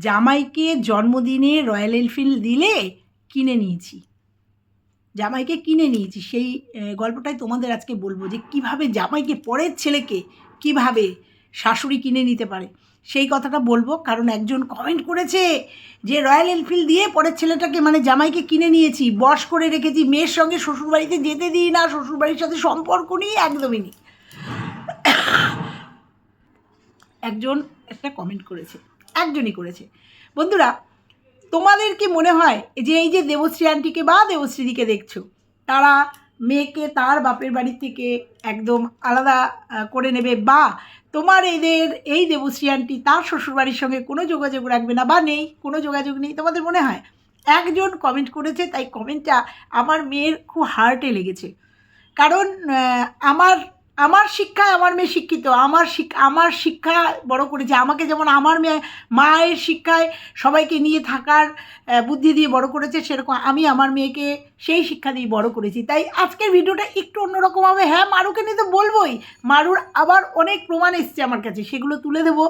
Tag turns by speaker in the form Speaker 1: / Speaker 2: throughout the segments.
Speaker 1: জামাইকে জন্মদিনে royal Enfield দিলে কিনে নিয়েছি। জামাইকে কিনে নিয়েছি। সেই গল্পটাই তোমাদের আজকে বলব যে কীভাবে জামাইকে, পরের ছেলেকে কীভাবে শাশুড়ি কিনে নিতে পারে, সেই কথাটা বলব। কারণ একজন কমেন্ট করেছে যে রয়্যাল এনফিল্ড দিয়ে পরের ছেলেটাকে মানে জামাইকে কিনে নিয়েছি, বশ করে রেখেছি, মেয়ের সঙ্গে শ্বশুরবাড়িতে যেতে দিই না, শ্বশুরবাড়ির সাথে সম্পর্ক নেই একদমই নেই। একজন একটা কমেন্ট করেছে। একজনই করেছে। বন্ধুরা, তোমাদের কি মনে হয় যে এই যে দেবশ্রী আন্টিকে বা দেবশ্রীদিকে দেখছ, তারা মেয়েকে তার বাপের বাড়ি থেকে একদম আলাদা করে নেবে বা তোমার এদের এই দেবশ্রী আন্টি তার শ্বশুরবাড়ির সঙ্গে কোনো যোগাযোগ রাখবে না বা নেই, কোনো যোগাযোগ নেই, তোমাদের মনে হয়? একজন কমেন্ট করেছে, তাই কমেন্টটা আমার মেয়ের খুব হার্টে লেগেছে। কারণ আমার আমার শিক্ষায় আমার মেয়ে শিক্ষিত, আমার আমার শিক্ষা বড় করেছে। আমাকে যেমন আমার মেয়ে, মায়ের শিক্ষায় সবাইকে নিয়ে থাকার বুদ্ধি দিয়ে বড় করেছে, সেরকম আমি আমার মেয়েকে সেই শিক্ষা দিয়ে বড় করেছি। তাই আজকের ভিডিওটা একটু অন্যরকম হবে। হ্যাঁ মারুকে নিয়ে তো বলবোই। মারুর আবার অনেক প্রমাণ এসছে আমার কাছে, সেগুলো তুলে দেবো।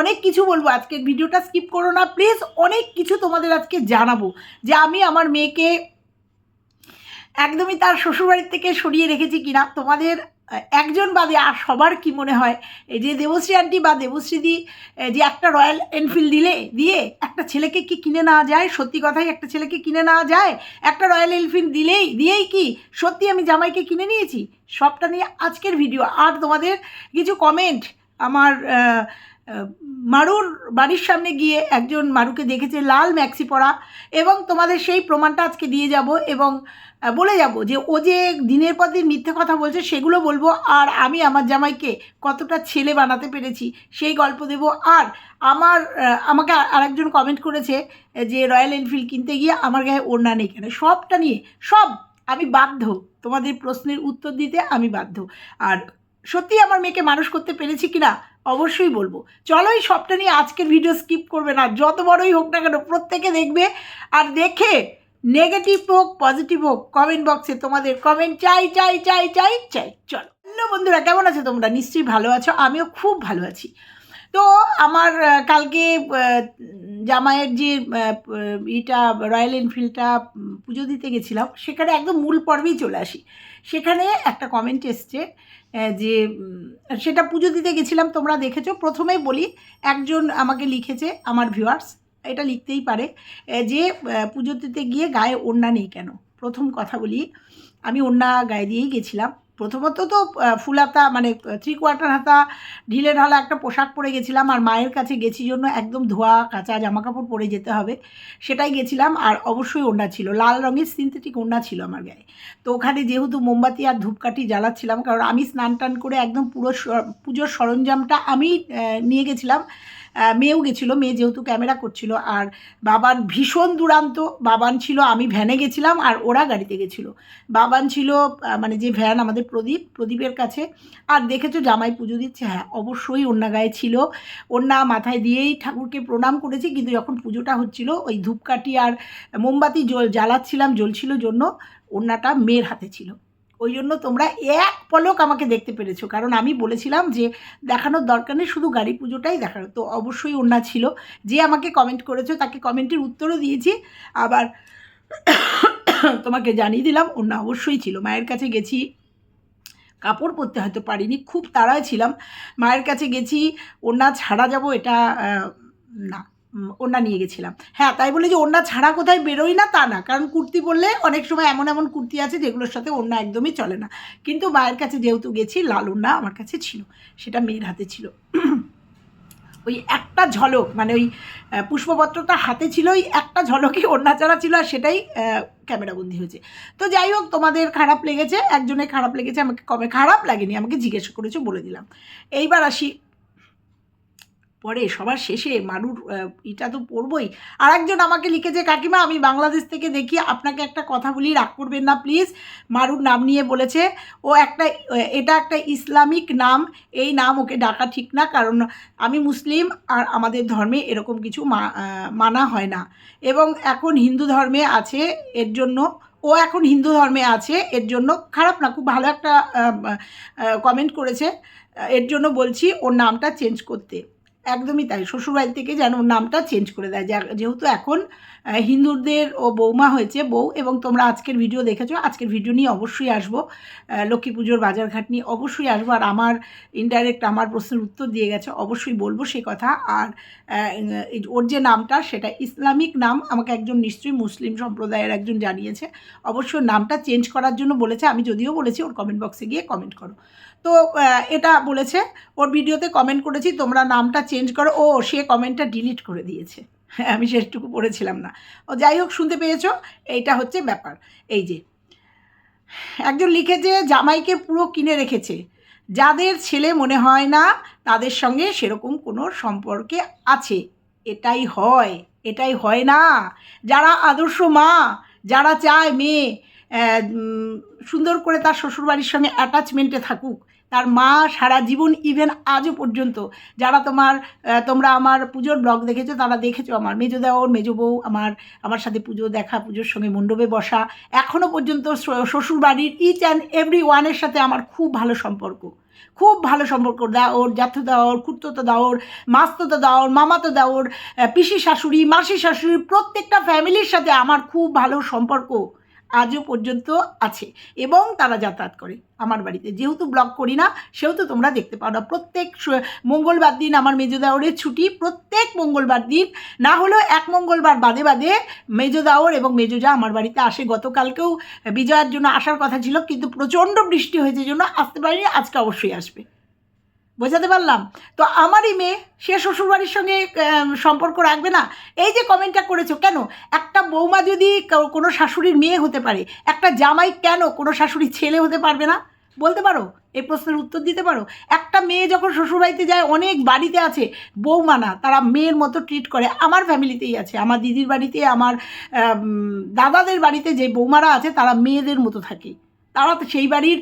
Speaker 1: অনেক কিছু বলব। আজকের ভিডিওটা স্কিপ করো না। প্লিজ, অনেক কিছু তোমাদের আজকে জানাব। যে আমি আমার মেয়েকে একদমই তার শ্বশুরবাড়ির থেকে সরিয়ে রেখেছি কিনা, তোমাদের একজন বাদে আর সবার কি মনে হয়? এই যে দেবশ্রী আন্টি বা দেবশ্রীদি যে একটা রয়্যাল এনফিল্ড দিলে, দিয়ে একটা ছেলেকে কি কিনে নেওয়া যায়? সত্যি কথাই একটা ছেলেকে কিনে নেওয়া যায়? একটা রয়্যাল এনফিল্ড দিলেই, দিয়েই কি? সত্যি আমি জামাইকে কিনে নিয়েছি? সবটা নিয়ে আজকের ভিডিও আর তোমাদের কিছু কমেন্ট আমার মারুর বাড়ির সামনে গিয়ে একজন মারুকে দেখেছে লাল ম্যাক্সি পরা এবং তোমাদের সেই প্রমাণটা আজকে দিয়ে যাব এবং বলে যাব যে ও যে দিনের পর দিন মিথ্যে কথা বলছে সেগুলো বলব আর আমি আমার জামাইকে কতটা ছেলে বানাতে পেরেছি সেই গল্প দেব। আর আমার আমাকে আরেকজন কমেন্ট করেছে যে রয়্যাল এনফিল্ড কিনতে গিয়ে আমার গায়ে ওড়না নেই কেন? সবটা নিয়ে, সব আমি বাধ্য। তোমাদের প্রশ্নের উত্তর দিতে আমি বাধ্য। আর সত্যি আমার মেয়েকে মানুষ করতে পেরেছি কিনা অবশ্যই বলব। চলো এই সবটা নিয়ে আজকের ভিডিও স্কিপ করবে না। যত বড়ই হোক না কেন, প্রত্যেকে দেখবে আর দেখে নেগেটিভ হোক পজিটিভ হোক কমেন্ট বক্সে তোমাদের কমেন্ট চাই চাই চাই চাই চাই। চলো। হ্যালো বন্ধুরা, কেমন আছো তোমরা? নিশ্চয়ই ভালো আছো, আমিও খুব ভালো আছি। তো আমার কালকে জামাইয়ের যে ইটা রয়্যাল এনফিল্ডটা পুজো দিতে গেছিলাম, সেখানে একদম মূল পর্বেই চলে আসি। সেখানে একটা কমেন্ট এসছে যে সেটা পুজো দিতে গেছিলাম, তোমরা দেখেছ। প্রথমেই বলি, একজন আমাকে লিখেছে, আমার ভিউয়ার্স এটা লিখতেই পারে যে পুজো দিতে গিয়ে গায়ে ওড়না নেই কেন? প্রথম কথা বলি, আমি ওড়না গায়ে দিয়েই গেছিলাম। প্রথমত তো ফুল হাতা মানে থ্রি কোয়ার্টার হাতা ঢিলে ঢালা একটা পোশাক পরে গেছিলাম আর মায়ের কাছে গেছি জন্য একদম ধোয়া কাঁচা জামা কাপড় পরে যেতে হবে। সেটাই গেছিলাম আর অবশ্যই ওড়না ছিল, লাল রঙের সিনথেটিক ওড়না ছিল আমার গায়ে। তো ওখানে যেহেতু মোমবাতি আর ধূপকাঠি জ্বালাচ্ছিলাম, কারণ আমি স্নান টান করে একদম পুরো পুজোর সরঞ্জামটা আমি নিয়ে গেছিলাম। মেয়েও গেছিল, মেয়ে যেহেতু ক্যামেরা করছিল, আর বাবান ভীষণ দুরান্ত, বাবান ছিল, আমি ভ্যানে গেছিলাম, আর ওরা গাড়িতে গেছিল। বাবান ছিল মানে যে ভ্যান আমাদের প্রদীপ, প্রদীপের কাছে। আর দেখেছ, জামাই পুজো দিচ্ছে হ্যাঁ অবশ্যই ওড়না গায়ে ছিল। ওড়না মাথায় দিয়েই ঠাকুরকে প্রণাম করেছি, কিন্তু যখন পুজোটা হচ্ছিল, ওই ধূপকাঠি আর মোমবাতি জ্বালাচ্ছিলাম, জ্বলছিল জন্য ওড়নাটা মেয়ের হাতে ছিল। ওই জন্য তোমরা এক পলক আমাকে দেখতে পেরেছ। কারণ আমি বলেছিলাম যে দেখানোর দরকার নেই, শুধু গাড়ি পুজোটাই দেখানো তো অবশ্যই ওড়না ছিল। যে আমাকে কমেন্ট করেছ, তাকে কমেন্টের উত্তরও দিয়েছি। আবার তোমাকে জানিয়ে দিলাম, ওড়না অবশ্যই ছিল। মায়ের কাছে গেছি, কাপড় পরতে হয়তো পারিনি, খুব তাড়ায় ছিলাম। মায়ের কাছে গেছি, ওড়না ছাড়া যাব এটা না। ওড়না নিয়ে গেছিলাম। হ্যাঁ তাই বলে যে ওড়না ছাড়া কোথায় বেরোই না তা না। কারণ কুর্তি বললে অনেক সময় এমন এমন কুর্তি আছে যেগুলোর সাথে ওড়না একদমই চলে না। কিন্তু মায়ের কাছে যেহেতু গেছি, লাল ওড়না আমার কাছে ছিল। সেটা মেয়ের হাতে ছিল। ওই একটা ঝলক মানে ওই পুষ্পপত্রটা হাতে ছিল ওই একটা ঝলকই ওড়না ছাড়া ছিল আর সেটাই ক্যামেরাবন্দি হয়েছে। তো যাই হোক, তোমাদের খারাপ লেগেছে, একজনের খারাপ লেগেছে, আমাকে কবে খারাপ লাগেনি, আমাকে জিজ্ঞেস করেছ বলে দিলাম। এইবার আসি পরে, সবার শেষে মারুর এটা তো পড়বই। আর একজন আমাকে লিখেছে, কাকিমা, আমি বাংলাদেশ থেকে দেখি আপনাকে একটা কথা বলি, রাগ করবেন না প্লিজ মারুর নাম নিয়ে বলেছে, ও একটা, এটা একটা ইসলামিক নাম, এই নাম ওকে ডাকা ঠিক না, কারণ আমি মুসলিম আর আমাদের ধর্মে এরকম কিছু মানা হয় না। এবং এখন হিন্দু ধর্মে আছে, এর জন্য, ও এখন হিন্দু ধর্মে আছে, এর জন্য খারাপ না, খুব ভালো একটা কমেন্ট করেছে। এর জন্য বলছি, ওর নামটা চেঞ্জ করতে। একদমই তাই। শ্বশুরবাড়ি থেকে যেন নামটা চেঞ্জ করে দেয়। যেহেতু এখন হিন্দুদের ও বৌমা হয়েছে বউ এবং তোমরা আজকের ভিডিও দেখেছ। আজকের ভিডিও নিয়ে অবশ্যই আসব। লক্ষ্মী পুজোর বাজারঘাট নিয়ে অবশ্যই আসব। আর আমার ইনডাইরেক্ট আমার প্রশ্নের উত্তর দিয়ে গেছে, অবশ্যই বলব সে কথা। আর ওর যে নামটা, সেটা ইসলামিক নাম। আমাকে একজন নিশ্চয়ই মুসলিম সম্প্রদায়ের একজন জানিয়েছে। অবশ্যই নামটা চেঞ্জ করার জন্য বলেছে। আমি যদিও বলেছি, ওর কমেন্ট বক্সে গিয়ে কমেন্ট করো। তো এটা বলেছে, ওর ভিডিওতে কমেন্ট করেছি, তোমরা নামটা চেঞ্জ করো, ও সে কমেন্টটা ডিলিট করে দিয়েছে। হ্যাঁ আমি সেটুকু পড়েছিলাম না। ও যাই হোক, শুনতে পেয়েছ, এইটা হচ্ছে ব্যাপার। এই যে, একজন লিখেছে জামাইকে পুরো কিনে রেখেছে। যাদের ছেলে মনে হয় না, তাদের সঙ্গে সেরকম কোনো সম্পর্কে আছে। এটাই হয় এটাই হয় না। যারা আদর্শ মা, যারা চায় মেয়ে সুন্দর করে তার শ্বশুরবাড়ির সঙ্গে অ্যাটাচমেন্টে থাকুক। তার মা সারা জীবন ইভেন আজও পর্যন্ত, যারা তোমার তোমরা আমার পুজোর ব্লগ দেখেছ, তারা দেখেছ আমার মেজো দেওর মেজো বউ আমার আমার সাথে পুজো দেখা, পুজোর সঙ্গে মণ্ডপে বসা। এখনও পর্যন্ত শ্বশুরবাড়ির ইচ অ্যান্ড এভরি ওয়ানের সাথে আমার খুব ভালো সম্পর্ক। খুব ভালো সম্পর্ক। দেওর জ্যাঠু দেওর খুঁড়তো দেওর মাস্তো দেওর মামাতো দেওর পিসি শাশুড়ি মাসি শাশুড়ি প্রত্যেকটা ফ্যামিলির সাথে আমার খুব ভালো সম্পর্ক। আজও পর্যন্ত আছে এবং তারা যাতায়াত করে আমার বাড়িতে। যেহেতু ব্লগ করি না, সেহেতু তোমরা দেখতে পাও না। প্রত্যেক মঙ্গলবার দিন আমার মেজো দেওরের ছুটি, প্রত্যেক মঙ্গলবার দিন, না হলেও এক মঙ্গলবার বাদে বাদে মেজো দাওর এবং মেজোজা আমার বাড়িতে আসে। গতকালকেও বিজয়ার জন্য আসার কথা ছিল, কিন্তু প্রচণ্ড বৃষ্টি হয়েছে জন্য আসতে পারিনি, আজকে অবশ্যই আসবে। বোঝাতে পারলাম? তো আমারই মেয়ে, সে শ্বশুরবাড়ির সঙ্গে সম্পর্ক রাখবে না? এই যে কমেন্টটা করেছ, কেন? একটা বৌমা যদি কোনো শাশুড়ির মেয়ে হতে পারে, একটা জামাই কেন কোনো শাশুড়ির ছেলে হতে পারবে না? বলতে পারো? এই প্রশ্নের উত্তর দিতে পারো? একটা মেয়ে যখন শ্বশুরবাড়িতে যায়, অনেক বাড়িতে আছে, বৌমা না, তারা মেয়ের মতো ট্রিট করে। আমার ফ্যামিলিতেই আছে, আমার দিদির বাড়িতে, আমার দাদাদের বাড়িতে যে বৌমারা আছে, তারা মেয়েদের মতো থাকে। তারা তো সেই বাড়ির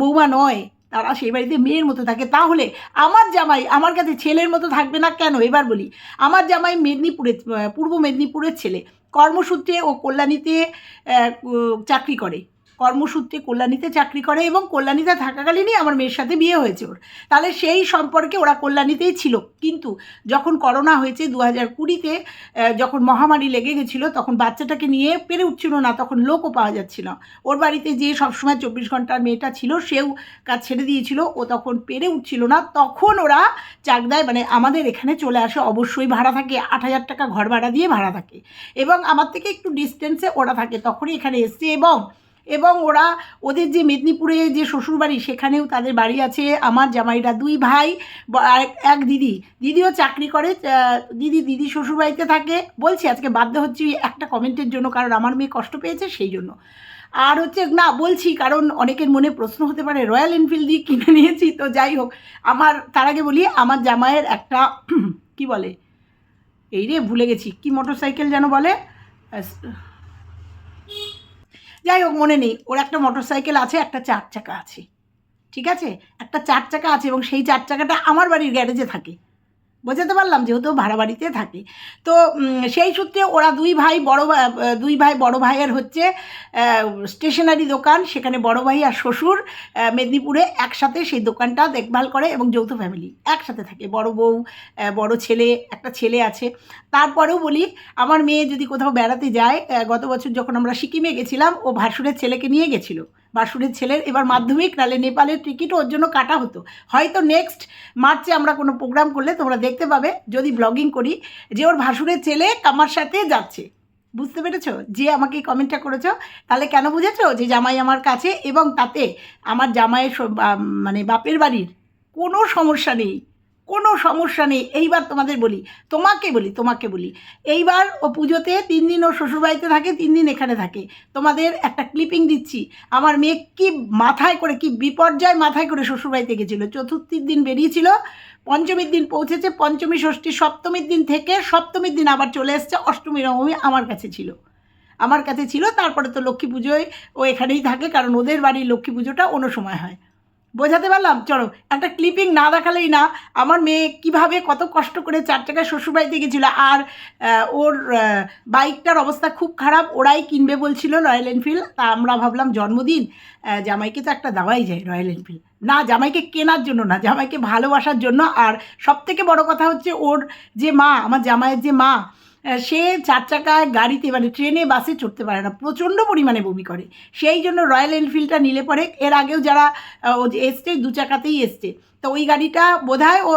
Speaker 1: বৌমা নয়। তারা সেই বাড়িতে মেয়ের মতো থাকে। তাহলে আমার জামাই আমার কাছে ছেলের মতো থাকবে না কেন? এবার বলি, আমার জামাই মেদিনীপুরের পূর্ব মেদিনীপুরের ছেলে। কর্মসূত্রে ও কল্যাণীতে চাকরি করে। কর্মসূত্রে কল্যাণীতে চাকরি করে এবং কল্যাণীতে থাকাকালীনই আমার মেয়ের সাথে বিয়ে হয়েছে ওর। তাহলে সেই সম্পর্কে ওরা কল্যাণীতেই ছিল। কিন্তু যখন করোনা হয়েছে দু হাজার কুড়িতে যখন মহামারী লেগে গেছিল, তখন বাচ্চাটাকে নিয়ে পেরে উঠছিল না, তখন লোকও পাওয়া যাচ্ছিল ওর বাড়িতে যে সবসময় চব্বিশ ঘণ্টার মেয়েটা ছিল, সেও কাজ ছেড়ে দিয়েছিল, ও তখন পেরে উঠছিল না। তখন ওরা চাকদায় মানে আমাদের এখানে চলে আসে, অবশ্যই ভাড়া থাকে, আট হাজার টাকা ঘর ভাড়া দিয়ে ভাড়া থাকে। এবং আমার থেকে একটু ডিস্টেন্সে ওরা থাকে। তখনই এখানে এসছে এবং এবং ওরা ওদের যে মেদিনীপুরে যে শ্বশুরবাড়ি, সেখানেও তাদের বাড়ি আছে। আমার জামাইরা দুই ভাই এক- দিদি। দিদিও চাকরি করে দিদি দিদি শ্বশুরবাড়িতে থাকে। বলছি, আজকে বাধ্য হচ্ছি একটা কমেন্টের জন্য, কারণ আমার মেয়ে কষ্ট পেয়েছে সেই জন্য। আর হচ্ছে, না, বলছি, কারণ অনেকের মনে প্রশ্ন হতে পারে, রয়্যাল এনফিল্ড দিয়ে কিনে নিয়েছি, তো যাই হোক। আমার, তার আগে বলি, আমার জামাইয়ের একটা, কি বলে? এই রে, ভুলে গেছি, কি মোটরসাইকেল যেন বলে? যাই হোক, মনে নেই। ওর একটা মোটর সাইকেল আছে, একটা চার চাকা আছে। ঠিক আছে? একটা চার চাকা আছে এবং সেই চার চাকাটা আমার বাড়ির গ্যারেজে থাকে। বোঝাতে পারলাম যেহেতু ভাড়া বাড়িতে থাকে। তো সেই সূত্রে ওরা দুই ভাই বড় দুই ভাই বড় ভাইয়ের হচ্ছে স্টেশনারি দোকান, সেখানে বড় ভাই আর শ্বশুর মেদিনীপুরে একসাথে সেই দোকানটা দেখভাল করে এবং যৌথ ফ্যামিলি একসাথে থাকে। বড় বউ বড় ছেলে, একটা ছেলে আছে। তারপরেও বলি, আমার মেয়ে যদি কোথাও বেড়াতে যায় গত বছর যখন আমরা সিকিমে গেছিলাম, ও ভাসুরের ছেলেকে নিয়ে গেছিল। ভাসুরের ছেলের। এবার মাধ্যমিক নালে নেপালের টিকিটও ওর জন্য কাটা হতো। হয়তো নেক্সট মার্চে আমরা কোনো প্রোগ্রাম করলে তোমরা দেখতে পাবে, যদি ব্লগিং করি, যে ওর ভাসুরের ছেলে কামার সাথে যাচ্ছে। বুঝতে পেরেছ? যে আমাকে কমেন্টটা করেছ, তাহলে কেন বুঝেছ? যে জামাই আমার কাছে এবং তাতে আমার জামাইয়ের মানে বাপের বাড়ির কোনো সমস্যা নেই। কোনো সমস্যা নেই। এইবার তোমাদের বলি, তোমাকে বলি তোমাকে বলি। এইবার ও পুজোতে তিন দিন ও শ্বশুরবাড়িতে থাকে, তিন দিন এখানে থাকে। তোমাদের একটা ক্লিপিং দিচ্ছি। আমার মেয়ে কি মাথায় করে, কি বিপর্যয় মাথায় করে শ্বশুরবাড়িতে গেছিল। চতুর্থীর দিন বেরিয়েছিল, পঞ্চমীর দিন পৌঁছেছে, পঞ্চমী, ষষ্ঠী, সপ্তমীর দিন থেকে সপ্তমীর দিন আবার চলে এসছে, অষ্টমী, নবমী আমার কাছে ছিল। আমার কাছে ছিল, তারপরে তো লক্ষ্মী পুজোয় ও এখানেই থাকে, কারণ ওদের বাড়ির লক্ষ্মী পুজোটা অন্য সময় হয়। বোঝাতে পারলাম? চলো, একটা ক্লিপিং না দেখালেই না, আমার মেয়ে কীভাবে কত কষ্ট করে চার চাকায় শ্বশুরবাড়িতে গেছিল আর ওর বাইকটার অবস্থা খুব খারাপ, ওরাই কিনবে বলছিল রয়্যাল এনফিল্ড তা আমরা ভাবলাম জন্মদিন জামাইকে তো একটা দেওয়াই যায় রয়্যাল এনফিল্ড না, জামাইকে কেনার জন্য না, জামাইকে ভালোবাসার জন্য, আর সব থেকে বড় কথা হচ্ছে ওর যে মা, আমার জামাইয়ের যে মা সে চার চাকায় গাড়িতে মানে ট্রেনে, বাসে চড়তে পারে না। প্রচণ্ড পরিমাণে বমি করে। সেই জন্য রয়্যাল এনফিল্ডটা নিলে পরে, এর আগেও যারা ও যে এসছে, দু চাকাতেই এসছে। তো ওই গাড়িটা বোধহয় ও,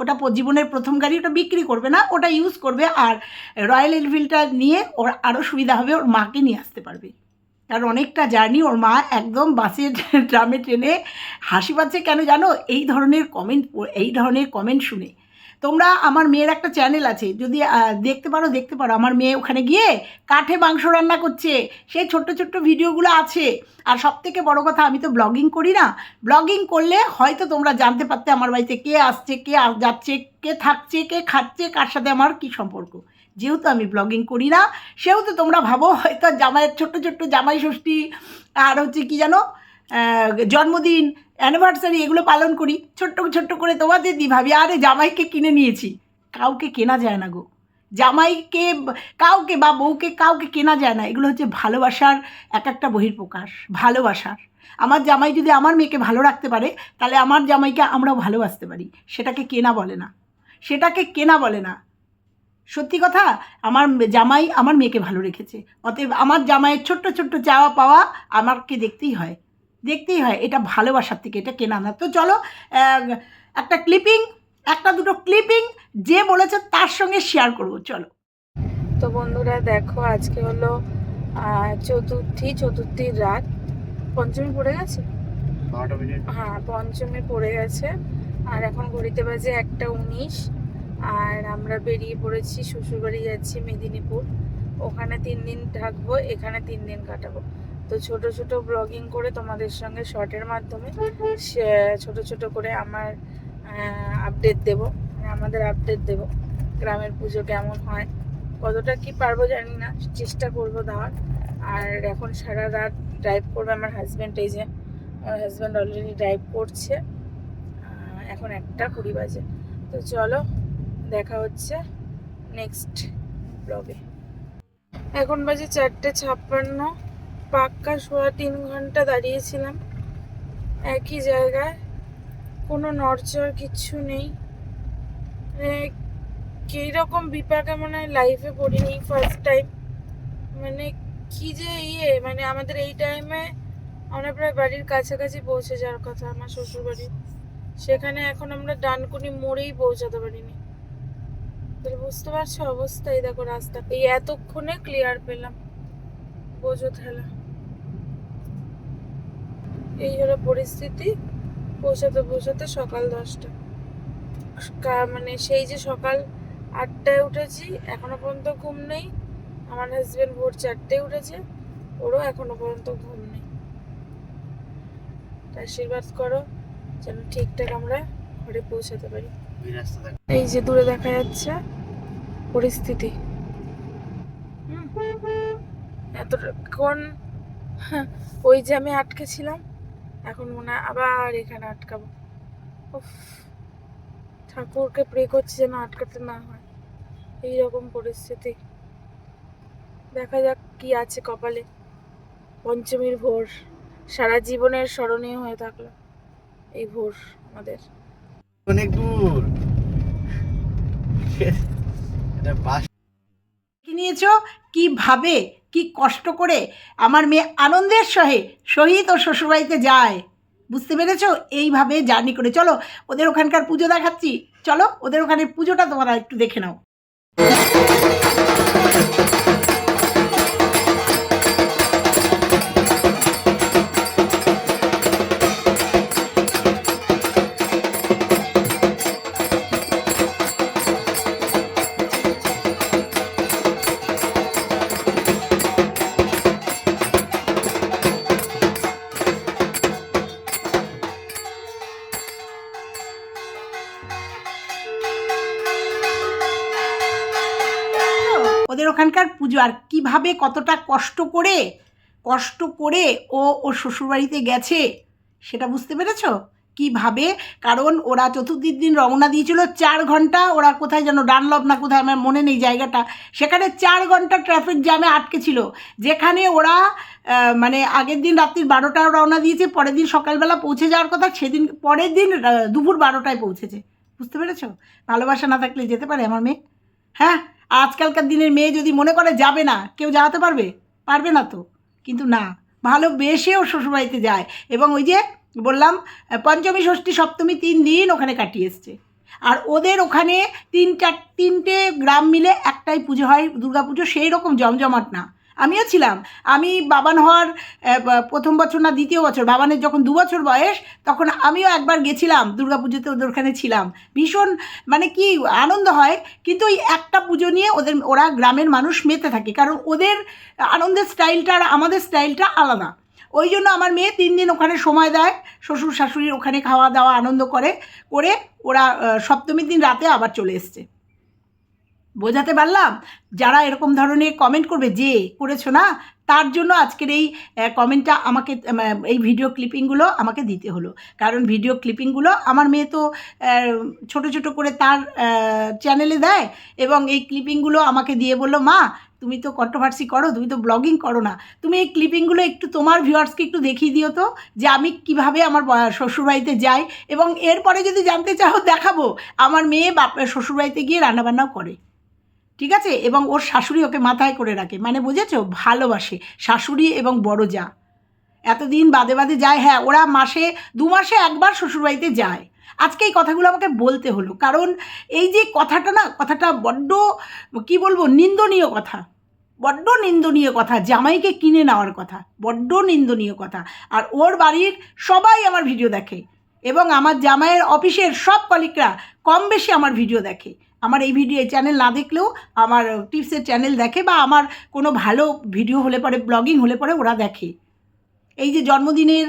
Speaker 1: ওটা জীবনের প্রথম গাড়ি, ওটা বিক্রি করবে না, ওটা ইউজ করবে আর রয়্যাল এনফিল্ডটা নিয়ে ওর আরও সুবিধা হবে, ওর মাকে নিয়ে আসতে পারবে। কারণ অনেকটা জার্নি, ওর মা একদম বাসে, ট্রামে, ট্রেনে হাসি পাচ্ছে। কেন জানো? এই ধরনের কমেন্ট এই ধরনের কমেন্ট শুনে। তোমরা আমার মেয়ের একটা চ্যানেল আছে, যদি দেখতে পারো দেখতে পারো, আমার মেয়ে ওখানে গিয়ে কাঠে মাংস রান্না করছে সেই ছোট্ট ছোট্ট ভিডিওগুলো আছে। আর সব থেকে বড় কথা, আমি তো ব্লগিং করি না। ব্লগিং করলে হয়তো তোমরা জানতে পারতে আমার বাড়িতে কে আসছে, কে যাচ্ছে, কে থাকছে, কে খাচ্ছে, কার সাথে আমার কি সম্পর্ক। যেহেতু আমি ব্লগিং করি না, সেহেতু তোমরা ভাবো হয়তো জামাইয়ের ছোট্ট ছোট্ট জামাই ষষ্ঠী আর হচ্ছে কি জানো জন্মদিন অ্যানিভার্সারি এগুলো পালন করি। ছোট্ট ছোট্ট করে তোমাদের দিই ভাবি, আরে জামাইকে কিনে নিয়েছি। কাউকে কেনা যায় না গো। জামাইকে, কাউকে বা বউকে কাউকে কেনা যায় না। এগুলো হচ্ছে ভালোবাসার এক একটা বহির্প্রকাশ ভালোবাসার। আমার জামাই যদি আমার মেয়েকে ভালো রাখতে পারে, তাহলে আমার জামাইকে আমরাও ভালোবাসতে পারি। সেটাকে কেনা বলে না। সেটাকে কেনা বলে না। সত্যি কথা, আমার জামাই আমার মেয়েকে ভালো রেখেছে। অতএব আমার জামাইয়ের ছোট্ট ছোট্ট চাওয়া পাওয়া আমাকে দেখতেই হয়। দেখতেই হয় এটা ভালোবাসার থেকে এটা কেনা না। তো চলো একটা ক্লিপিং একটা দুটো ক্লিপিং যে বলেছে তার সঙ্গে শেয়ার করব চলো।
Speaker 2: তো বন্ধুরা দেখো আজকে হলো চতুর্থী চতুর্থীর রাত। পঞ্চমী পড়ে গেছে। হ্যাঁ পঞ্চমী পড়ে গেছে। আর এখন ঘড়িতে বাজে একটা উনিশ। আর আমরা বেরিয়ে পড়েছি শ্বশুরবাড়ি যাচ্ছি মেদিনীপুর। ওখানে তিন দিন থাকব এখানে তিন দিন কাটাবো। তো ছোট ছোট ব্লগিং করে তোমাদের সঙ্গে শর্টের মাধ্যমে ছোট ছোট করে আমার আপডেট দেব, আমাদের আপডেট দেব, গ্রামের পুজো কেমন হয়, কতটা কি পারব জানি না, চেষ্টা করব দেওয়ার, আর এখন সারা রাত ড্রাইভ করবে আমার হাজব্যান্ড এই যে আমার হাজব্যান্ড অলরেডি ড্রাইভ করছে এখন একটা কুড়ি বাজে, তো চলো দেখা হচ্ছে নেক্সট ব্লগে এখন বাজে চারটে ছাপ্পান্ন। পাক্কা সোয়া তিন ঘণ্টা দাঁড়িয়েছিলাম। একই জায়গায়, কোনো নড়চড় কিচ্ছু নেই। মানে কীরকম বিপাকে মনে হয় লাইফে পড়িনি ফার্স্ট টাইম মানে কি যে ইয়ে মানে আমাদের এই টাইমে আমরা প্রায় বাড়ির কাছাকাছি পৌঁছে যাওয়ার কথা, আমার শ্বশুরবাড়ি। সেখানে এখন আমরা ডানকুনি মোড়েই পৌঁছাতে পারিনি। তাহলে বুঝতে পারছ অবস্থা এই দেখো রাস্তা। এই এতক্ষণে ক্লিয়ার পেলাম। বোঝো ঠেলা। এই হলো পরিস্থিতি। পৌঁছাতে পৌঁছাতে সকাল দশটা। মানে সেই যে সকাল আটটায় উঠেছি এখনও পর্যন্ত ঘুম নেই। আমার হাজব্যান্ড ভোর চারটেয় উঠেছে ওরও এখনও পর্যন্ত ঘুম নেই। আশীর্বাদ করো যেন ঠিকঠাক আমরা ঘরে পৌঁছাতে পারি। এই যে দূরে দেখা যাচ্ছে পরিস্থিতি। এতক্ষণ হ্যাঁ, ওই যে আমি আটকে ছিলাম এখন মনে হয় আবার এখানে আটকাবো। উফ, ঠাকুরকে প্রে করছি যেন আটকাতে না হয়। এইরকম পরিস্থিতি। দেখা যাক কি আছে কপালে। পঞ্চমীর ভোর সারা জীবনের স্মরণীয় হয়ে থাকল এই ভোর আমাদের।
Speaker 3: অনেক দূর।
Speaker 1: কি নিয়েছো? কীভাবে কি কষ্ট করে আমার মেয়ে আনন্দের সহে শহীদ ও শ্বশুরবাড়িতে যায়। বুঝতে পেরেছ? এইভাবে জার্নি করে। চলো, ওদের ওখানকার পুজো দেখাচ্ছি। চলো, ওদের ওখানে পুজোটা তোমরা একটু দেখে নাও। ওখানকার আর কীভাবে কতটা কষ্ট করে কষ্ট করে ও ও শ্বশুরবাড়িতে গেছে, সেটা বুঝতে পেরেছ? কীভাবে? কারণ ওরা চতুর্থীর দিন রওনা দিয়েছিল চার ঘণ্টা, ওরা কোথায় যেন ডানলপ না কোথায়, আমার মনে নেই জায়গাটা। সেখানে চার ঘণ্টা ট্রাফিক জ্যামে আটকে ছিল। যেখানে ওরা মানে আগের দিন রাত্রির বারোটায় রওনা দিয়েছে, পরের দিন সকালবেলা পৌঁছে যাওয়ার কথা, সেদিন পরের দিন দুপুর বারোটায় পৌঁছেছে। বুঝতে পেরেছ? ভালোবাসা না থাকলে যেতে পারে আমার মেয়ে? হ্যাঁ? আজকালকার দিনের মেয়ে যদি মনে করে যাবে না, কেউ যাওয়াতে পারবে? পারবে না তো। কিন্তু না ভালোবেসেও শ্বশুরবাড়িতে যায়। এবং ওই যে বললাম, পঞ্চমী, ষষ্ঠী, সপ্তমী তিন দিন ওখানে কাটিয়ে এসছে। আর ওদের ওখানে তিন চার তিনটে গ্রাম মিলে একটাই পুজো হয় দুর্গা পুজো সেই রকম জমজমাট না। আমিও ছিলাম। আমি বাবান হওয়ার প্রথম বছর না দ্বিতীয় বছর, বাবানের যখন দু বছর বয়স, তখন আমিও একবার গেছিলাম, দুর্গা পুজোতে ওদের ওখানে ছিলাম। ভীষণ মানে কি আনন্দ হয়, কিন্তু ওই একটা পুজো নিয়ে ওদের, ওরা গ্রামের মানুষ মেতে থাকে, কারণ ওদের আনন্দের স্টাইলটা আর আমাদের স্টাইলটা আলাদা। ওই জন্য আমার মেয়ে তিন দিন ওখানে সময় দেয়, শ্বশুর শাশুড়ির ওখানে খাওয়া দাওয়া আনন্দ করে করে ওরা সপ্তমীর দিন রাতে আবার চলে এসছে। বোঝাতে পারলাম? যারা এরকম ধরনের কমেন্ট করবে যে করেছ না, তার জন্য আজকের এই কমেন্টটা আমাকে এই ভিডিও ক্লিপিংগুলো আমাকে দিতে হলো। কারণ ভিডিও ক্লিপিংগুলো আমার মেয়ে তো ছোট ছোট করে তার চ্যানেলে দেয় এবং এই ক্লিপিংগুলো আমাকে দিয়ে বলল, মা, তুমি তো কন্ট্রোভার্সি করো, তুমি তো ব্লগিং করো না। তুমি এই ক্লিপিংগুলো একটু তোমার ভিউয়ার্সকে একটু দেখিয়ে দিও তো, যে আমি কীভাবে আমার শ্বশুরবাড়িতে যাই এবং এরপরে যদি জানতে চাও, দেখাবো। আমার মেয়ে বাপ শ্বশুরবাড়িতে গিয়ে রান্নাবান্নাও করে। ঠিক আছে? এবং ওর শাশুড়ি ওকে মাথায় করে রাখে। মানে বুঝেছ? ভালোবাসে। শাশুড়ি এবং বড় যা। এতদিন বাদে বাদে যায় হ্যাঁ ওরা মাসে, দু মাসে একবার শ্বশুরবাড়িতে যায়। আজকে এই কথাগুলো আমাকে বলতে হলো। কারণ এই যে কথাটা না, কথাটা বড্ড, কি বলব, নিন্দনীয় কথা। বড্ড নিন্দনীয় কথা, জামাইকে কিনে নেওয়ার কথা। বড্ড নিন্দনীয় কথা। আর ওর বাড়ির সবাই আমার ভিডিও দেখে। এবং আমার জামাইয়ের অফিসের সব কলিকরা কম বেশি আমার ভিডিও দেখে। আমার এই ভিডিও চ্যানেল না দেখলেও আমার টিপসের চ্যানেল দেখে বা আমার কোনো ভালো ভিডিও হলে পরে ব্লগিং হলে পরে ওরা দেখে। এই যে জন্মদিনের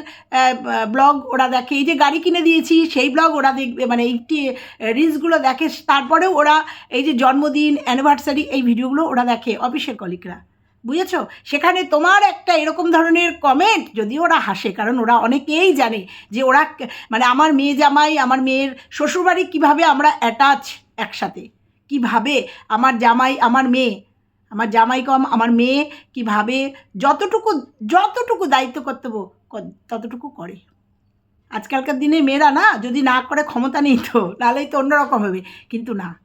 Speaker 1: ব্লগ ওরা দেখে, এই যে গাড়ি কিনে দিয়েছি, সেই ব্লগ ওরা দেখবে মানে এই রিলসগুলো দেখে, তারপরেও ওরা এই যে জন্মদিন অ্যানিভার্সারি এই ভিডিওগুলো ওরা দেখে, অফিসের কলিকরা বুঝেছ? সেখানে তোমার একটা এরকম ধরনের কমেন্ট যদি ওরা হাসে, কারণ ওরা অনেকেই জানে যে ওরা মানে আমার মেয়ে জামাই, আমার মেয়ের শ্বশুরবাড়ি কীভাবে আমরা অ্যাটাচ একসাথে। কীভাবে আমার জামাই আমার মেয়ে, আমার জামাই কম আমার মেয়ে কীভাবে যতটুকু যতটুকু দায়িত্ব কর্তব্য ততটুকু করে। আজকালকার দিনে মেয়েরা না যদি না করে ক্ষমতা নেই তো, নাহলেই তো অন্যরকম হবে। কিন্তু না।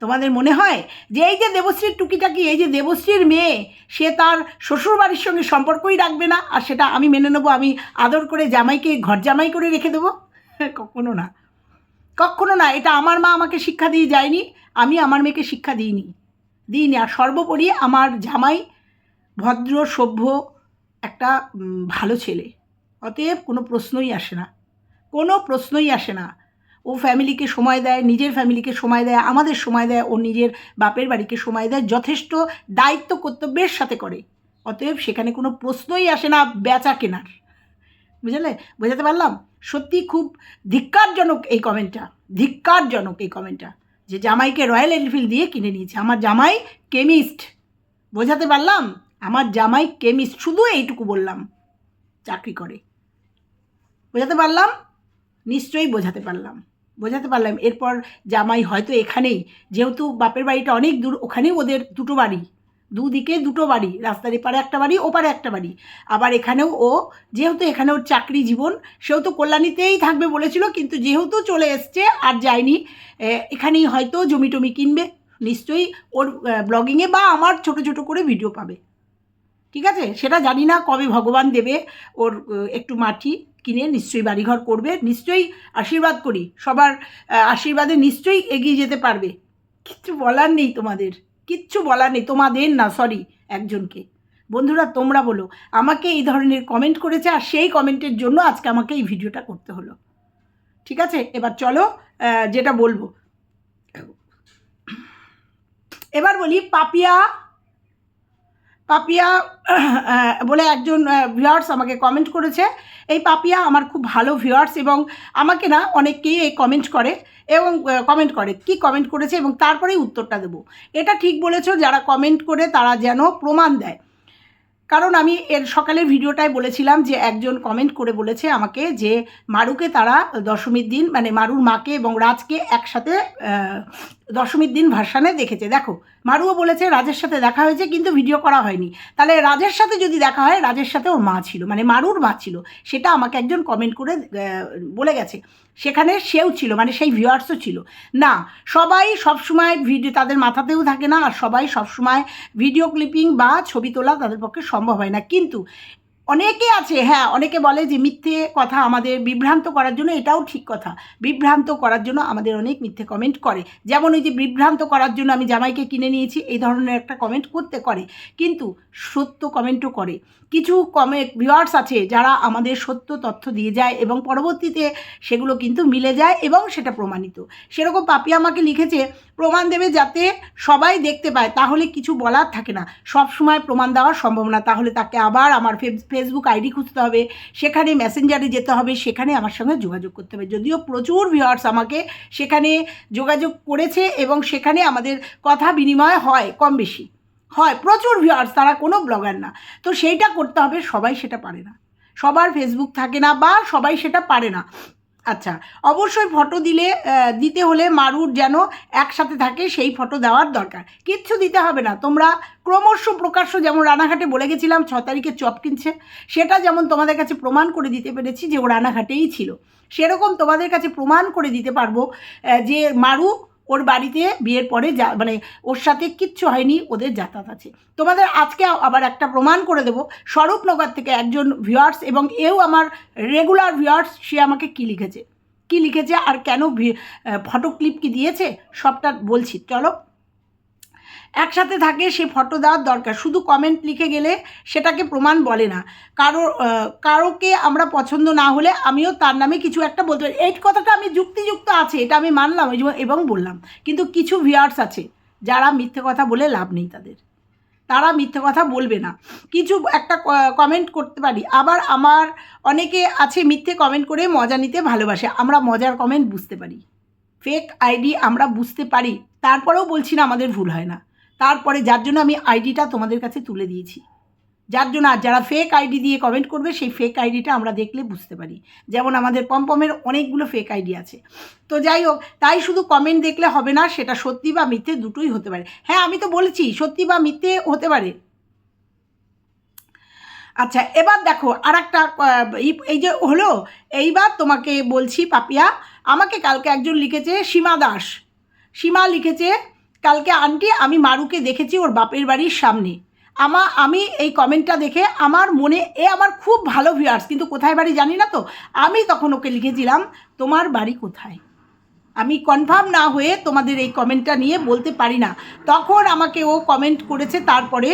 Speaker 1: তোমাদের মনে হয় যে এই যে দেবশ্রীর টুকিটাকি, এই যে দেবশ্রীর মেয়ে, সে তার শ্বশুরবাড়ির সঙ্গে সম্পর্কই রাখবে না, আর সেটা আমি মেনে নেব, আমি আদর করে জামাইকে ঘর জামাই করে রেখে দেবো? কখনো না। কখনো না, এটা আমার মা আমাকে শিক্ষা দিয়ে যায়নি, আমি আমার মেয়েকে শিক্ষা দিইনি। দিইনি, আর সর্বোপরি আমার জামাই ভদ্র, সভ্য, একটা ভালো ছেলে। অতএব কোনো প্রশ্নই আসে না। কোনো প্রশ্নই আসে না। ও ফ্যামিলিকে সময় দেয়, নিজের ফ্যামিলিকে সময় দেয়, আমাদের সময় দেয়, ও নিজের বাপের বাড়িকে সময় দেয়, যথেষ্ট দায়িত্ব কর্তব্যের সাথে করে। অতএব সেখানে কোনো প্রশ্নই আসে না, বেচা কেনার। বুঝলে? বোঝাতে পারলাম? সত্যি খুব ধিক্কারজনক এই কমেন্টটা ধিক্কারজনক এই কমেন্টটা যে জামাইকে রয়্যাল এনফিল্ড দিয়ে কিনে নিয়েছে। আমার জামাই কেমিস্ট বোঝাতে পারলাম? আমার জামাই কেমিস্ট শুধু এইটুকু বললাম, চাকরি করে। বোঝাতে পারলাম? নিশ্চয়ই বোঝাতে পারলাম। বোঝাতে পারলাম। এরপর জামাই হয়তো এখানেই, যেহেতু বাপের বাড়িটা অনেক দূর ওখানেই ওদের দুটো বাড়ি। দুদিকে দুটো বাড়ি, রাস্তার এপারে একটা বাড়ি, ওপারে একটা বাড়ি। আবার এখানেও ও, যেহেতু এখানে ওর চাকরি জীবন সেও তো কল্যাণীতেই থাকবে বলেছিল, কিন্তু যেহেতু চলে এসছে আর যায়নি এখানেই হয়তো জমি টমি কিনবে, নিশ্চয়ই ওর ব্লগিংয়ে বা আমার ছোট ছোট করে ভিডিও পাবে। ঠিক আছে? সেটা জানি না কবে ভগবান দেবে ওর একটু মাটি কিনে নিশ্চয়ই বাড়িঘর করবে, নিশ্চয়ই আশীর্বাদ করি, সবার আশীর্বাদে নিশ্চয়ই এগিয়ে যেতে পারবে। কিছু বলার নেই তোমাদের। কিচ্ছু বলা নেই, তোমাদের না সরি একজনকে। বন্ধুরা, তোমরা বলো, আমাকে এই ধরনের কমেন্ট করেছে আর সেই কমেন্টের জন্য আজকে আমাকে এই ভিডিওটা করতে হলো। ঠিক আছে? এবার চলো যেটা বলব। এবার বলি, পাপিয়া পাপিয়া বলে একজন ভিউয়ার্স আমাকে কমেন্ট করেছে। এই পাপিয়া আমার খুব ভালো ভিউয়ার্স এবং আমাকে না অনেককেই এই কমেন্ট করে এবং কমেন্ট করে। কি কমেন্ট করেছে এবং তারপরেই উত্তরটা দেবো। এটা ঠিক বলেছ, যারা কমেন্ট করে তারা যেন প্রমাণ দেয়। কারণ আমি এর সকালের ভিডিওটায় বলেছিলাম যে একজন কমেন্ট করে বলেছে আমাকে যে মারুকে তারা দশমীর দিন মানে মারুর মাকে এবং রাজকে একসাথে দশমীর দিন ভাসানে দেখেছে। দেখো, মারুও বলেছে রাজের সাথে দেখা হয়েছে, কিন্তু ভিডিও করা হয়নি। তাহলে রাজের সাথে যদি দেখা হয়, রাজের সাথে ওর মা ছিল মানে মারুর মা ছিল, সেটা আমাকে একজন কমেন্ট করে বলে গেছে। সেখানে সেও ছিল মানে সেই ভিউয়ার্সও ছিল। না, সবাই সবসময় ভিডিও তাদের মাথাতেও থাকে না, আর সবাই সবসময় ভিডিও ক্লিপিং বা ছবি তোলা তাদের পক্ষে সম্ভব হয় না। কিন্তু অনেকে আছে হ্যাঁ অনেকে বলে যে মিথ্যে কথা আমাদের বিভ্রান্ত করার জন্য এটাও ঠিক কথা। বিভ্রান্ত করার জন্য আমাদের অনেক মিথ্যে কমেন্ট করে। যেমন ওই যে বিভ্রান্ত করার জন্য আমি জামাইকে কিনে নিয়েছি, এই ধরনের একটা কমেন্ট করতে করে। কিন্তু সত্য কমেন্টও করে। কিছু কমে ভিউয়ার্স আছে যারা আমাদের সত্য তথ্য দিয়ে যায় এবং পরবর্তীতে সেগুলো কিন্তু মিলে যায় এবং সেটা প্রমাণিত। সেরকম পাপি আমাকে লিখেছে, প্রমাণ দেবে যাতে সবাই দেখতে পায়, তাহলে কিছু বলার থাকে না। সব সময় প্রমাণ দেওয়া সম্ভব না, তাহলে তাকে আবার আমার ফেসবুক আইডি খুঁজতে হবে, সেখানে মেসেঞ্জারে যেতে হবে, সেখানে আমার সঙ্গে যোগাযোগ করতে হবে। যদিও প্রচুর ভিউয়ার্স আমাকে সেখানে যোগাযোগ করেছে এবং সেখানে আমাদের কথা বিনিময় হয় কম বেশি। হয়, প্রচুর ভিউয়ার্স তারা কোনো ব্লগার না। তো সেইটা করতে হবে, সবাই সেটা পারে না। সবার ফেসবুক থাকে না বা সবাই সেটা পারে না। আচ্ছা অবশ্যই ফটো দিলে দিতে হলে মারুর যেন একসাথে থাকে, সেই ফটো দেওয়ার দরকার। কিচ্ছু দিতে হবে না। তোমরা ক্রমশ প্রকাশ্য যেমন রানাঘাটে বলে গেছিলাম, ছ তারিখে চপ কিনছে, সেটা যেমন তোমাদের কাছে প্রমাণ করে দিতে পেরেছি যে ও রানাঘাটেই ছিল। সেরকম তোমাদের কাছে প্রমাণ করে দিতে পারব যে মারু ওর বাড়িতে বিয়ের পরে যা মানে ওর সাথে কিচ্ছু হয়নি, ওদের যাতায়াত আছে। তোমাদের আজকে আবার একটা প্রমাণ করে দেবো। স্বরূপনগর থেকে একজন ভিউয়ার্স এবং এও আমার রেগুলার ভিউয়ার্স সে আমাকে কী লিখেছে? কী লিখেছে আর কেন ফটো ক্লিপ কি দিয়েছে? সবটা বলছি। চলো। একসাথে থাকে, সে ফটো দেওয়ার দরকার। শুধু কমেন্ট লিখে গেলে সেটাকে প্রমাণ বলে না। কারও কারোকে আমরা পছন্দ না হলে আমিও তার নামে কিছু একটা বলতে পারি। এই কথাটা আমি যুক্তিযুক্ত আছে, এটা আমি মানলাম এবং বললাম। কিন্তু কিছু ভিউয়ার্স আছে, যারা মিথ্যে কথা বলে লাভ নেই তাদের। তারা মিথ্যে কথা বলবে না। কিছু একটা কমেন্ট করতে পারি। আবার আমার অনেকে আছে মিথ্যে কমেন্ট করে মজা নিতে ভালোবাসে। আমরা মজার কমেন্ট বুঝতে পারি। ফেক আইডি আমরা বুঝতে পারি। তারপরেও বলছি না আমাদের ভুল হয় না। তারপরে যার জন্য আমি আইডিটা তোমাদের কাছে তুলে দিয়েছি। যার জন্য আর যারা ফেক আইডি দিয়ে কমেন্ট করবে, সেই ফেক আইডিটা আমরা দেখলে বুঝতে পারি। যেমন আমাদের পমপমের অনেকগুলো ফেক আইডি আছে। তো যাই হোক, তাই শুধু কমেন্ট দেখলে হবে না, সেটা সত্যি বা মিথ্যে দুটোই হতে পারে। হ্যাঁ আমি তো বলেছি, সত্যি বা মিথ্যে হতে পারে। আচ্ছা এবার দেখো আর একটা এই যে হলো, এইবার তোমাকে বলছি পাপিয়া, আমাকে কালকে একজন লিখেছে সীমা দাস। সীমা লিখেছে কালকে আন্টি, আমি মারুকে দেখেছি ওর বাপের বাড়ির সামনে। আমা, আমি এই কমেন্টটা দেখে আমার মনে, এ আমার খুব ভালো ভিউয়ার্স কিন্তু কোথায় বাড়ি জানি না তো? আমি তখন ওকে লিখেছিলাম, তোমার বাড়ি কোথায়? আমি কনফার্ম না হয়ে তোমাদের এই কমেন্টটা নিয়ে বলতে পারি না। তখন আমাকে ও কমেন্ট করেছে তারপরে,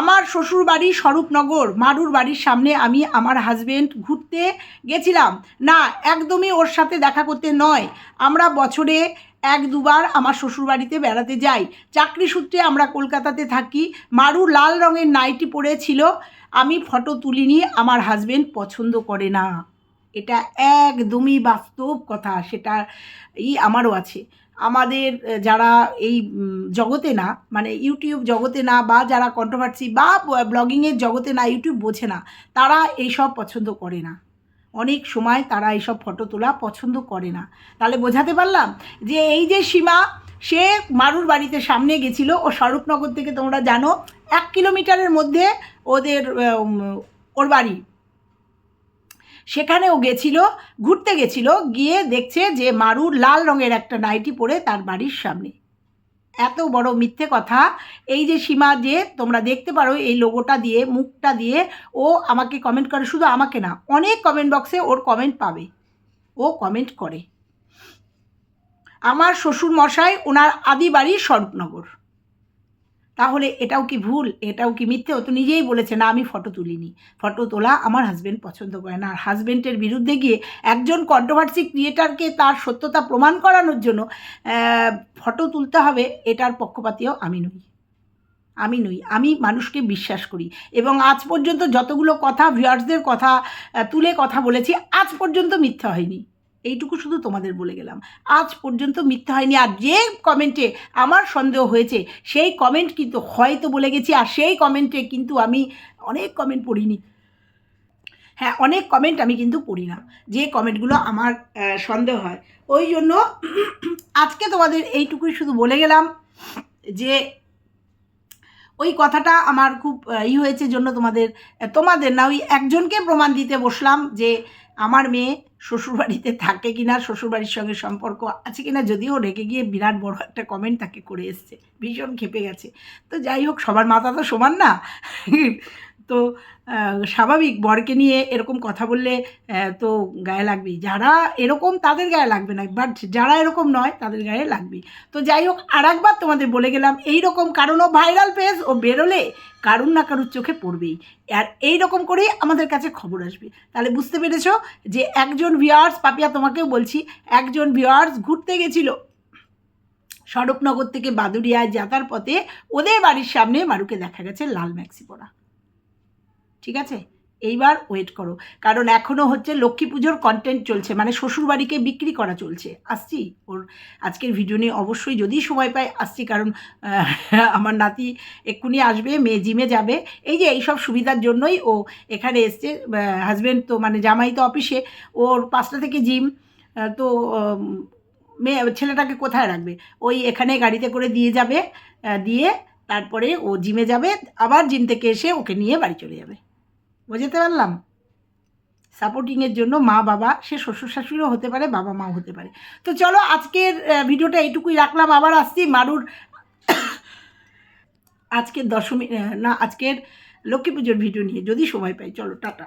Speaker 1: আমার শ্বশুর বাড়ি স্বরূপনগর, মারুর বাড়ির সামনে আমি আমার হাজবেন্ড ঘুরতে গেছিলাম। না, একদমই ওর সাথে দেখা করতে নয়। আমরা বছরে এক দুবার আমার শ্বশুরবাড়িতে বেড়াতে যাই। চাকরি সূত্রে আমরা কলকাতাতে থাকি। মারু লাল রঙের নাইটি পরেছিল। আমি ফটো তুলিনি, আমার হাজবেন্ড পছন্দ করে না। এটা একদমই বাস্তব কথা সেটা ই আমারও আছে। আমাদের যারা এই জগতে না মানে ইউটিউব জগতে না, বা যারা কন্ট্রোভার্সি বা ব্লগিংয়ের জগতে না, ইউটিউব বোঝে না, তারা এইসব পছন্দ করে না। অনেক সময় তারা এইসব ফটো তোলা পছন্দ করে না। তাহলে বোঝাতে পারলাম যে এই যে সীমা, সে মারুর বাড়িতে সামনে গেছিল। ও স্বরূপনগর থেকে তোমরা জানো, এক কিলোমিটারের মধ্যে ওদের ওর বাড়ি। সেখানে ও গেছিল, ঘুরতে গেছিল, গিয়ে দেখছে যে মারুর লাল রঙের একটা নাইটি পরে তার বাড়ির সামনে। এত বড় মিথ্যে কথা। এই যে সীমা যে, তোমরা দেখতে পারো এই লোগোটা দিয়ে, মুখটা দিয়ে, ও আমাকে কমেন্ট করে। শুধু আমাকে না, অনেক কমেন্ট বক্সে ওর কমেন্ট পাবে। ও কমেন্ট করে। আমার শ্বশুর মশাই ওনার আদি বাড়ি স্বরূপনগর। তাহলে এটাও কি ভুল? এটাও কি মিথ্যে? ও তো নিজেই বলেছে, না, আমি ফটো তুলিনি। ফটো তোলা আমার হাজব্যান্ড পছন্দ করে না। আর হাজব্যান্ডের বিরুদ্ধে গিয়ে একজন কন্ট্রোভার্সি ক্রিয়েটারকে তার সত্যতা প্রমাণ করানোর জন্য ফটো তুলতে হবে, এটার পক্ষপাতীয় আমি নই। আমি নই। আমি মানুষকে বিশ্বাস করি। এবং আজ পর্যন্ত যতগুলো কথা ভিউয়ার্সদের কথা তুলে কথা বলেছি, আজ পর্যন্ত মিথ্যা হয়নি। এইটুকু শুধু তোমাদের বলে গেলাম। আজ পর্যন্ত মিথ্যা হয়নি। আর যে কমেন্টে আমার সন্দেহ হয়েছে, সেই কমেন্ট কিন্তু হয়তো বলে গেছি। আর সেই কমেন্টে কিন্তু আমি অনেক কমেন্ট পড়িনি। হ্যাঁ অনেক কমেন্ট আমি কিন্তু পড়ি না। যে কমেন্টগুলো আমার সন্দেহ হয়। ওই জন্য আজকে তোমাদের এইটুকুই শুধু বলে গেলাম যে, ওই কথাটা আমার খুব ই হয়েছে। জন্য তোমাদের তোমাদের না, ওই একজনকে প্রমাণ দিতে বসলাম যে আমার মেয়ে শ্বশুরবাড়িতে থাকে কি না শ্বশুরবাড়ির সঙ্গে সম্পর্ক আছে কি না যদিও রেগে গিয়ে বিরাট বড় একটা কমেন্ট তাকে করে এসছে। ভীষণ খেপে গেছে। তো যাই হোক, সবার মাথা তো সমান না? তো স্বাভাবিক বরকে নিয়ে এরকম কথা বললে তো গায়ে লাগবেই। যারা এরকম তাদের গায়ে লাগবে না বাট যারা এরকম নয় তাদের গায়ে লাগবেই। তো যাই হোক আর একবার তোমাদের বলে গেলাম এই রকম কারণ ও ভাইরাল পেজ ও বেরোলে কারুর না কারুর চোখে পড়বেই। আর এই রকম করেই আমাদের কাছে খবর আসবে। তাহলে বুঝতে পেরেছ যে একজন ভিওয়ার্স পাপিয়া তোমাকেও বলছি, একজন ভিওয়ার্স ঘুরতে গেছিল সড়কনগর থেকে বাদুরিয়ায় যাতার পথে, ওদের বাড়ির সামনে মারুকে দেখা গেছে লাল ম্যাক্সি পরা ঠিক আছে? এইবার ওয়েট করো। কারণ এখনও হচ্ছে লক্ষ্মী পুজোর কন্টেন্ট চলছে মানে শ্বশুরবাড়িকে বিক্রি করা চলছে। আসছি? ওর আজকের ভিডিও নিয়ে অবশ্যই যদি সময় পাই আসছি, কারণ আমার নাতি এক্ষুনি আসবে, মেয়ে জিমে যাবে। এই যে এইসব সুবিধার জন্যই ও এখানে এসছে হাজব্যান্ড তো মানে জামাই তো অফিসে ওর পাঁচটা থেকে জিম তো মেয়ে, ছেলেটাকে কোথায় রাখবে? ওই এখানে গাড়িতে করে দিয়ে যাবে দিয়ে তারপরে ও জিমে যাবে, আবার জিম থেকে এসে ওকে নিয়ে বাড়ি চলে যাবে। বুঝতে পারলাম? সাপোর্টিংয়ের জন্য মা, বাবা, সে শ্বশুর শাশুড়িও হতে পারে, বাবা মাও হতে পারে। তো চলো আজকের ভিডিওটা এইটুকুই রাখলাম, আবার আসছি মারুর আজকের দশমী না, আজকের লক্ষ্মী পুজোর ভিডিও নিয়ে। যদি সময় পাই, চলো, টাটা।